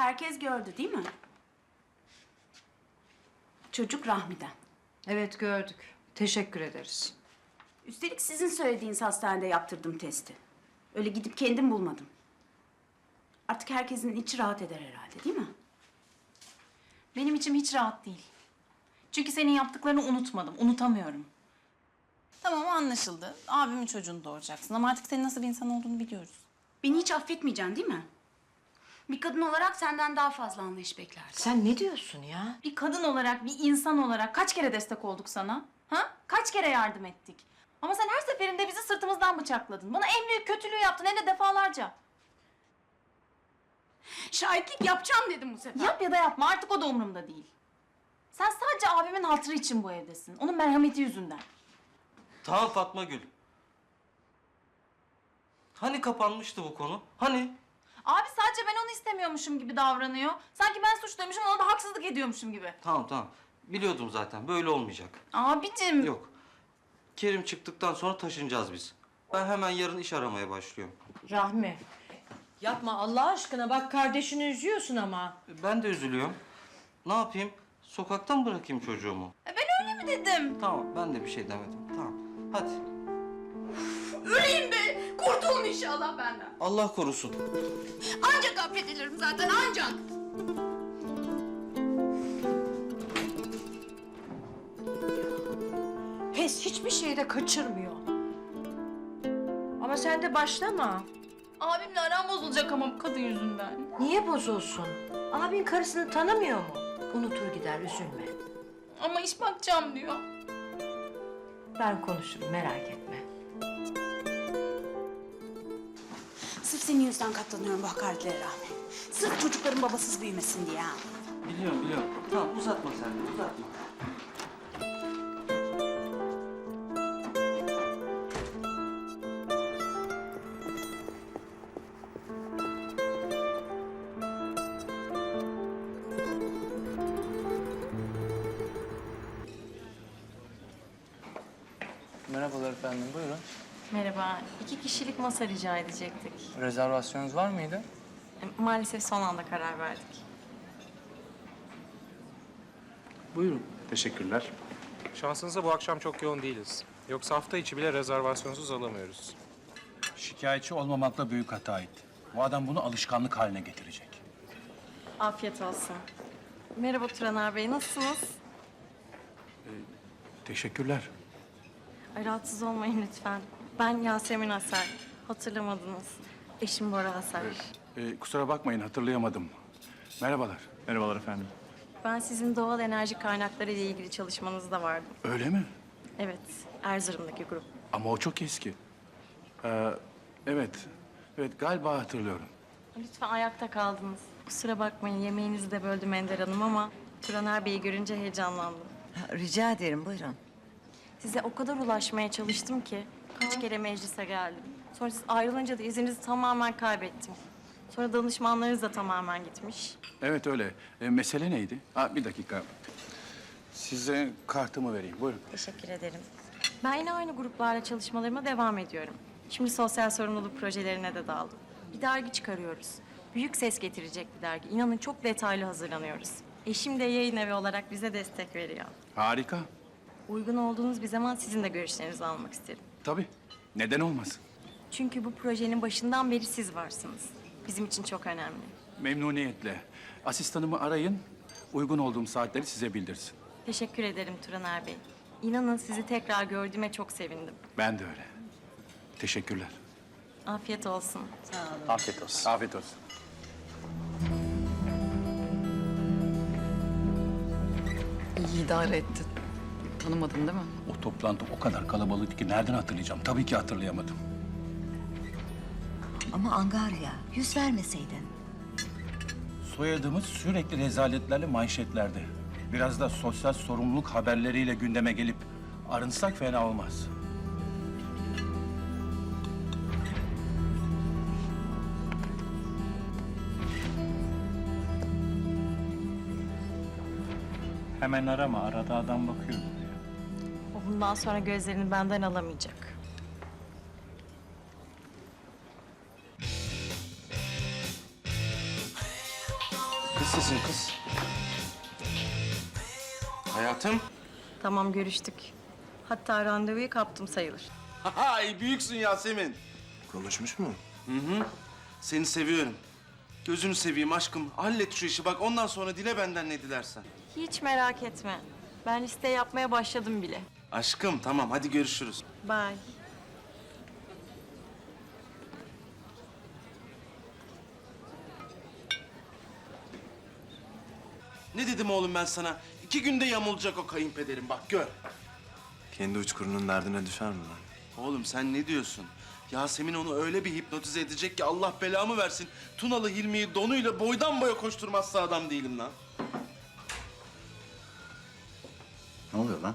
Herkes gördü değil mi? Çocuk Rahmi'den. Evet gördük. Teşekkür ederiz. Üstelik sizin söylediğiniz hastanede yaptırdım testi. Öyle gidip kendim bulmadım. Artık herkesin içi rahat eder herhalde değil mi? Benim içim hiç rahat değil. Çünkü senin yaptıklarını unutmadım, unutamıyorum. Tamam anlaşıldı. Abimin çocuğunu doğuracaksın ama artık senin nasıl bir insan olduğunu biliyoruz. Beni hiç affetmeyeceksin değil mi? Bir kadın olarak senden daha fazla anlayış beklerdim. Sen ne diyorsun ya? Bir kadın olarak, bir insan olarak kaç kere destek olduk sana? Ha? Kaç kere yardım ettik? Ama sen her seferinde bizi sırtımızdan bıçakladın. Bana en büyük kötülüğü yaptın hem de defalarca. Şahitlik yapacağım dedim bu sefer. Yap ya da yapma artık o da umurumda değil. Sen sadece abimin hatırı için bu evdesin. Onun merhameti yüzünden. Tamam Fatma Gül. Hani kapanmıştı bu konu? Hani? Sadece ben onu istemiyormuşum gibi davranıyor. Sanki ben suçluymuşum, ona da haksızlık ediyormuşum gibi. Tamam tamam. Biliyordum zaten böyle olmayacak. Abicim. Yok. Kerim çıktıktan sonra taşınacağız biz. Ben hemen yarın iş aramaya başlıyorum. Rahmi. Yapma Allah aşkına bak kardeşini üzüyorsun ama. Ben de üzülüyorum. Ne yapayım? Sokaktan mı bırakayım çocuğumu? E ben öyle mi dedim? Tamam ben de bir şey demedim. Tamam. Hadi. Öleyim be! Kurtulun inşallah benden. Allah korusun. Ancak affedilirim zaten ancak. Pes hiçbir şeyde kaçırmıyor. Ama sen de başlama. Abimle aram bozulacak ama bu kadın yüzünden. Niye bozulsun? Abin karısını tanımıyor mu? Unutur gider üzülme. Ama iş bakacağım diyor. Ben konuşurum merak etme. Senin yüzünden katlanıyorum bu hakaretlere Rahmi. Sırf çocukların babasız büyümesin diye ha. Biliyorum biliyorum. Tamam uzatma sen de uzatma. Merhabalar efendim, buyurun. Merhaba. iki kişilik masa rica edecektik. Rezervasyonunuz var mıydı? E, Maalesef son anda karar verdik. Buyurun. Teşekkürler. Şansınıza bu akşam çok yoğun değiliz. Yoksa hafta içi bile rezervasyonsuz alamıyoruz. Şikayetçi olmamakla büyük hata etti. Bu adam bunu alışkanlık haline getirecek. Afiyet olsun. Merhaba Turaner Bey, nasılsınız? Teşekkürler. Ay, rahatsız olmayın lütfen. Ben Yasemin Aser. Hatırlamadınız. Eşim Bora Aser. Ee, kusura bakmayın hatırlayamadım. Merhabalar. Merhabalar efendim. Ben sizin doğal enerji kaynakları ile ilgili çalışmanızda vardım. Öyle mi? Evet, Erzurum'daki grup. Ama o çok eski. Ee, evet. Evet galiba hatırlıyorum. Lütfen ayakta kaldınız. Kusura bakmayın yemeğinizi de böldüm Ender Hanım ama Turaner Bey'i görünce heyecanlandım. Ha, Rica ederim buyurun. Size o kadar ulaşmaya çalıştım ki kaç kere meclise geldim. Sonra siz ayrılınca da izinizi tamamen kaybettim. Sonra danışmanlarınız da tamamen gitmiş. Evet öyle. Ee, mesele neydi? Aa, bir dakika. Size kartımı vereyim. Buyurun. Teşekkür ederim. Ben yine aynı gruplarla çalışmalarıma devam ediyorum. Şimdi sosyal sorumluluk projelerine de daldım. Bir dergi çıkarıyoruz. Büyük ses getirecek bir dergi. İnanın çok detaylı hazırlanıyoruz. Eşim de yayın evi olarak bize destek veriyor. Harika. Uygun olduğunuz bir zaman sizin de görüşlerinizi almak isterim. Tabii. Neden olmasın? Çünkü bu projenin başından beri siz varsınız. Bizim için çok önemli. Memnuniyetle. Asistanımı arayın. Uygun olduğum saatleri size bildirsin. Teşekkür ederim Turaner Bey. İnanın sizi tekrar gördüğüme çok sevindim. Ben de öyle. Teşekkürler. Afiyet olsun. Afiyet olsun. Afiyet olsun. İyi idare ettin. Tanımadın değil mi? Toplantı o kadar kalabalıktı ki nereden hatırlayacağım? Tabii ki hatırlayamadım. Ama Angarya yüz vermeseydin. Soyadımız sürekli rezaletlerle manşetlerde. Biraz da sosyal sorumluluk haberleriyle gündeme gelip arınsak fena olmaz. Hemen arama, arada adam bakıyor. Bundan sonra gözlerini benden alamayacak. Kız sesin kız. Hayatım. Tamam görüştük. Hatta randevuyu kaptım sayılır. Hay büyüksün Yasemin. Konuşmuş mu? Seni seviyorum. Gözünü seveyim aşkım. Hallet şu işi bak ondan sonra dile benden ne dilersen. Hiç merak etme. Ben liste yapmaya başladım bile. Aşkım tamam hadi görüşürüz. Bye. Ne dedim oğlum ben sana? İki günde yamulacak o kayınpederim bak gör. Kendi uçkurunun derdine düşer mi lan? Oğlum sen ne diyorsun? Yasemin onu öyle bir hipnotize edecek ki Allah belamı versin. Tunalı Hilmi'yi donuyla boydan boya koşturmazsa adam değilim lan. Ne oluyor lan?